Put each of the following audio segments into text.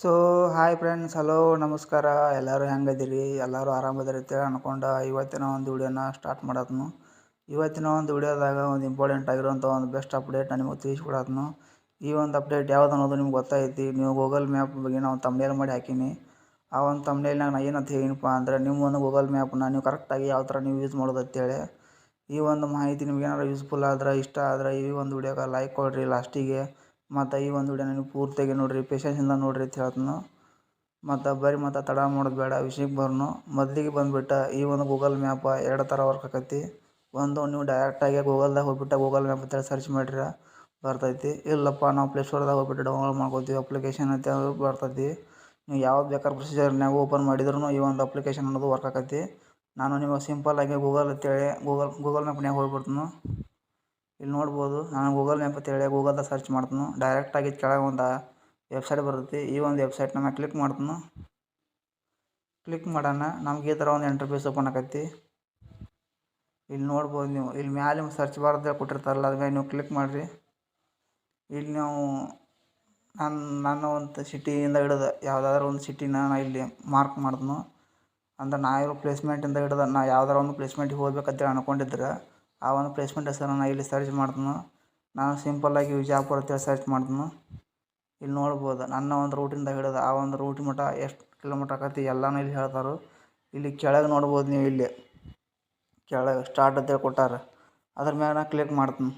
So hi friends hello ನಮಸ್ಕಾರ. ಎಲ್ಲರೂ ಹೆಂಗದಿರಿ? ಎಲ್ಲರೂ ಆರಾಮದಿರಿ ಅಂತೇಳಿ ಅನ್ಕೊಂಡ ಇವತ್ತಿನ ಒಂದು ವಿಡಿಯೋನ ಸ್ಟಾರ್ಟ್ ಮಾಡತ್ನು. ಇವತ್ತಿನ ಒಂದು ವಿಡಿಯೋದಾಗ ಒಂದು ಇಂಪಾರ್ಟೆಂಟ್ ಆಗಿರೋಂಥ ಒಂದು ಬೆಸ್ಟ್ ಅಪ್ಡೇಟ್ ನಾನು ನಿಮಗೆ ತಿಳಿಸ್ಕೊಡತ್ನು. ಈ ಒಂದು ಅಪ್ಡೇಟ್ ಯಾವ್ದು ಅನ್ನೋದು ನಿಮ್ಗೆ ಗೊತ್ತೈತಿ ನೀವು ಗೂಗಲ್ ಮ್ಯಾಪ್ ಬಗ್ಗೆ ನಾವು ತಮ್ನೇಲ್ ಮಾಡಿ ಹಾಕೀನಿ. ಆ ಒಂದು ತಮ್ನೇಲ್ನಾಗ ನಾ ಏನಂತ ಹೇಳಿನಪ್ಪ ಅಂದರೆ ನಿಮ್ಮ ಒಂದು ಗೂಗಲ್ ಮ್ಯಾಪ್ನ ನೀವು ಕರೆಕ್ಟಾಗಿ ಯಾವ ಥರ ನೀವು ಯೂಸ್ ಮಾಡೋದು ಅಂತೇಳಿ. ಈ ಒಂದು ಮಾಹಿತಿ ನಿಮ್ಗೆ ಯೂಸ್ಫುಲ್ ಆದ್ರೆ, ಇಷ್ಟ ಆದ್ರೆ ಈ ಒಂದು ವಿಡಿಯೋಗೆ ಲೈಕ್ ಕೊಡಿರಿ ಲಾಸ್ಟಿಗೆ ಮತ್ತು ಈ ಒಂದು ವಿಡಿಯೋ ನೀವು ಪೂರ್ತಿಯಾಗಿ ನೋಡಿರಿ ಪೇಷನ್ಸಿಂದ ನೋಡಿರಿ ಅಂತ ಹೇಳ್ತೀನಿ. ಮತ್ತು ಬರೀ ಮತ್ತು ತಡ ಮಾಡೋದು ಬೇಡ ವಿಷಯಕ್ಕೆ ಬರ್ನು. ಮೊದಲಿಗೆ ಬಂದುಬಿಟ್ಟು ಈ ಒಂದು ಗೂಗಲ್ ಮ್ಯಾಪ ಎರಡು ಥರ ವರ್ಕ್ ಆಕೈತಿ. ಒಂದು ನೀವು ಡೈರೆಕ್ಟಾಗಿ ಗೂಗಲ್ದಾಗ ಹೋಗ್ಬಿಟ್ಟು ಗೂಗಲ್ ಮ್ಯಾಪ್ ಅಂತೇಳಿ ಸರ್ಚ್ ಮಾಡಿರ ಬರ್ತೈತಿ. ಇಲ್ಲಪ್ಪ, ನಾವು ಪ್ಲೇಸ್ಟೋರ್ದಾಗ ಹೋಗ್ಬಿಟ್ಟು ಡೌನ್ಲೋಡ್ ಮಾಡ್ಕೋತೀವಿ ಅಪ್ಲಿಕೇಶನ್ ಅಂತ ಬರ್ತೈತಿ. ನೀವು ಯಾವ್ದು ಬೇಕಾದ್ರೆ ಪ್ರೊಸೀಜರ್ನಾಗ ಓಪನ್ ಮಾಡಿದ್ರು ಈ ಒಂದು ಅಪ್ಲಿಕೇಶನ್ ಅನ್ನೋದು ವರ್ಕ್ ಆಕೈತಿ. ನಾನು ನಿಮಗೆ ಸಿಂಪಲ್ಲಾಗಿ ಗೂಗಲ್ ಅಂತೇಳಿ ಗೂಗಲ್ ಗೂಗಲ್ ಮ್ಯಾಪ್ನ್ಯಾಗ ಹೋಗ್ಬಿಡ್ತೀನಿ. ಇಲ್ಲಿ ನೋಡ್ಬೋದು, ನಾನು ಗೂಗಲ್ ಮ್ಯಾಪ್ ಅಂತೇಳಿ ಗೂಗಲ್ದಾಗ ಸರ್ಚ್ ಮಾಡ್ತೀನಿ. ಡೈರೆಕ್ಟಾಗಿ ಕೆಳಗೆ ಒಂದು ವೆಬ್ಸೈಟ್ ಬರುತ್ತೆ. ಈ ಒಂದು ವೆಬ್ಸೈಟ್ನ ನಾನು ಕ್ಲಿಕ್ ಮಾಡ್ತೀನಿ. ಕ್ಲಿಕ್ ಮಾಡೋಣ. ನಮ್ಗೆ ಈ ಥರ ಒಂದು ಇಂಟರ್ಫೇಸ್ ಓಪನ್ ಆಕೈತಿ. ಇಲ್ಲಿ ನೋಡ್ಬೋದು ನೀವು. ಇಲ್ಲಿ ಮ್ಯಾಲೆ ಸರ್ಚ್ ಬಾರ್ ಅಂತ ಕೊಟ್ಟಿರ್ತಾರಲ್ಲ ಅದ್ರ ಮೇಲೆ ನೀವು ಕ್ಲಿಕ್ ಮಾಡಿರಿ. ಇಲ್ಲಿ ನಾವು ನಾನು, ನನ್ನ ಒಂದು ಸಿಟಿಯಿಂದ ಹಿಡಿದು ಯಾವುದಾದ್ರೂ ಒಂದು ಸಿಟಿನ ನಾನು ಇಲ್ಲಿ ಮಾರ್ಕ್ ಮಾಡ್ತೀನಿ. ಅಂದ್ರೆ ನಾ ಇರೋ ಪ್ಲೇಸ್ಮೆಂಟಿಂದ ಹಿಡಿದು ನಾ ಯಾವ್ದಾರ ಒಂದು ಪ್ಲೇಸ್ಮೆಂಟಿಗೆ ಹೋಗ್ಬೇಕಂತೇಳಿ ಅನ್ಕೊಂಡಿದ್ರೆ ಆ ಒಂದು ಪ್ಲೇಸ್ಮೆಂಟ್ ಹೆಸರನ್ನು ಇಲ್ಲಿ ಸರ್ಚ್ ಮಾಡ್ತೀನಿ ನಾನು ಸಿಂಪಲ್ಲಾಗಿ ವಿಜಯಪುರ ಅಂತೇಳಿ ಸರ್ಚ್ ಮಾಡ್ತೀನಿ ಇಲ್ಲಿ ನೋಡ್ಬೋದು ನನ್ನ ಒಂದು ರೂಟಿಂದ ಹಿಡಿದು ಆ ಒಂದು ರೂಟ್ ಮಟ್ಟ ಎಷ್ಟು ಕಿಲೋಮೀಟ್ರ್ ಆಕತಿ ಎಲ್ಲನೂ ಇಲ್ಲಿ ಹೇಳ್ತಾರೆ. ಇಲ್ಲಿ ಕೆಳಗೆ ನೋಡ್ಬೋದು ನೀವು ಇಲ್ಲಿ. ಕೆಳಗೆ ಸ್ಟಾರ್ಟ್ ಅಂತೇಳಿ ಕೊಟ್ಟಾರೆ. ಅದ್ರ ಮ್ಯಾಗ ನಾನು ಕ್ಲಿಕ್ ಮಾಡ್ತೀನಿ.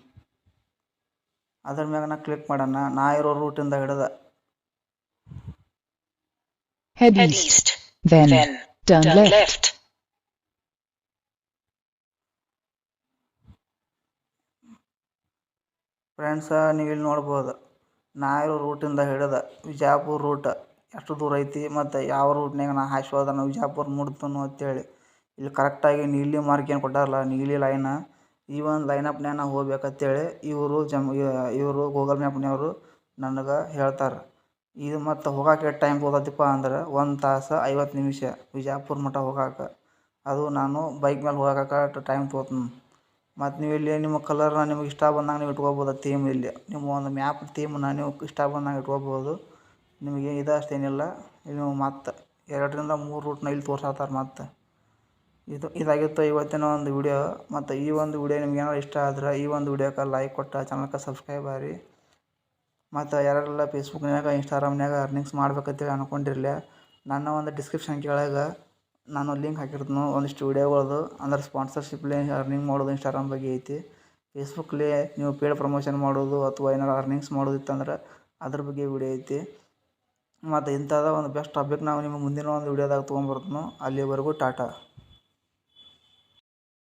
ಅದ್ರ ಮ್ಯಾಗ ನಾನು ಕ್ಲಿಕ್ ಮಾಡೋಣ. ನಾ ಇರೋ ರೂಟಿಂದ ಹಿಡಿದ. Head east, east, then, then turn, turn left. Friends ನೀವು ಇಲ್ಲಿ ನೋಡ್ಬೋದು. ನಾ ಇರೋ ರೂಟಿಂದ ಹಿಡಿದು ವಿಜಾಪುರ ರೂಟ್ ಎಷ್ಟು ದೂರ ಐತಿ ಮತ್ತು ಯಾವ ರೂಟ್ನ್ಯಾಗ ನಾ ಹಾಯ್ಸೋದ ನಾ ವಿಜಾಪುರ ಮುಟ್ತನು ಅಂತೇಳಿ. ಇಲ್ಲಿ ಕರೆಕ್ಟಾಗಿ ನೀಲಿ ಮಾರ್ಕ್ ಏನು ಕೊಟ್ಟಾರಲ್ಲ, ನೀಲಿ ಲೈನ ಈ ಒಂದು ಲೈನಪ್ನ್ಯಾಗ ನಾವು ಹೋಗ್ಬೇಕಂತೇಳಿ ಇವರು ಜಮ್ ಇವರು ಗೂಗಲ್ ಮ್ಯಾಪ್ನವರು ನನಗೆ ಹೇಳ್ತಾರೆ. ಇದು ಮತ್ತು ಹೋಗಕ್ಕೆ ಟೈಮ್ ತೊಗೊತೈತಿಪ್ಪ ಅಂದ್ರೆ ಒಂದು ತಾಸು ಐವತ್ತು ನಿಮಿಷ ವಿಜಾಪುರ ಮಟ್ಟ ಹೋಗಕ್ಕೆ ಅದು ನಾನು ಬೈಕ್ ಮೇಲೆ ಹೋಗಕ್ಕೆ ಟೈಮ್ ತೊಗೊತೀನಿ ಮತ್ತು ನೀವು ಇಲ್ಲಿ ನಿಮ್ಮ ಕಲರ್ನ ನಿಮಗೆ ಇಷ್ಟ ಬಂದಂಗೆ ನೀವು ಇಟ್ಕೋಬೋದು ಥೀಮ್ ಇಲ್ಲಿ. ನಿಮ್ಮ ಒಂದು ಮ್ಯಾಪ್ ಥೀಮ್ನ ನೀವು ಇಷ್ಟ ಬಂದಂಗೆ ಇಟ್ಕೋಬೋದು. ನಿಮಗೆ ಇದು ಅಷ್ಟೇನಿಲ್ಲ ನೀವು ಮತ್ತು ಎರಡರಿಂದ ಮೂರು ರೂಟ್ನ ಇಲ್ಲಿ ತೋರ್ಸತ್ತಾರೆ ಮತ್ತು. ಇದು, ಇದಾಗಿತ್ತು ಇವತ್ತಿನ ಒಂದು ವಿಡಿಯೋ ಮತ್ತು ಈ ಒಂದು ವಿಡಿಯೋ ನಿಮ್ಗೆ ಏನಾರು ಇಷ್ಟ ಆದ್ರೆ ಈ ಒಂದು ವಿಡಿಯೋಕ್ಕೆ ಲೈಕ್ ಕೊಟ್ಟು ಚಾನಲ್ಗೆ ಸಬ್ಸ್ಕ್ರೈಬ್ ಆಗಿ ಮತ್ತು ಯಾರೆಲ್ಲ ಫೇಸ್ಬುಕ್ನ್ಯಾಗ ಇನ್ಸ್ಟಾಗ್ರಾಮ್ನ್ಯಾಗ ಅರ್ನಿಂಗ್ಸ್ ಮಾಡ್ಬೇಕಂತೇಳಿ ಅನ್ಕೊಂಡಿರಲಿ ನನ್ನ ಒಂದು ಡಿಸ್ಕ್ರಿಪ್ಷನ್ ಕೆಳಗೆ ನಾನು ಲಿಂಕ್ ಹಾಕಿರ್ತೀನಿ, ಒಂದಿಷ್ಟು ವೀಡಿಯೋಗಳದು ಅಂದ್ರೆ ಸ್ಪಾನ್ಸರ್ಶಿಪ್ಲೇ ಅರ್ನಿಂಗ್ ಮಾಡೋದು ಇನ್ಸ್ಟಾಗ್ರಾಮ್ ಬಗ್ಗೆ ಐತಿ. ಫೇಸ್ಬುಕ್ಲಿ ನೀವು ಪೇಡ್ ಪ್ರಮೋಷನ್ ಮಾಡೋದು ಅಥವಾ ಏನಾರು ಅರ್ನಿಂಗ್ಸ್ ಮಾಡೋದಿತ್ತಂದ್ರೆ ಅದ್ರ ಬಗ್ಗೆ ವಿಡಿಯೋ ಐತಿ. ಮತ್ತು ಇಂಥದ್ದು ಒಂದು ಬೆಸ್ಟ್ ಟಾಪಿಕ್ ನಾವು ನಿಮಗೆ ಮುಂದಿನ ಒಂದು ವೀಡಿಯೋದಾಗ ತೊಗೊಂಬರ್ತೀನಿ ಅಲ್ಲಿವರೆಗೂ ಟಾಟಾ.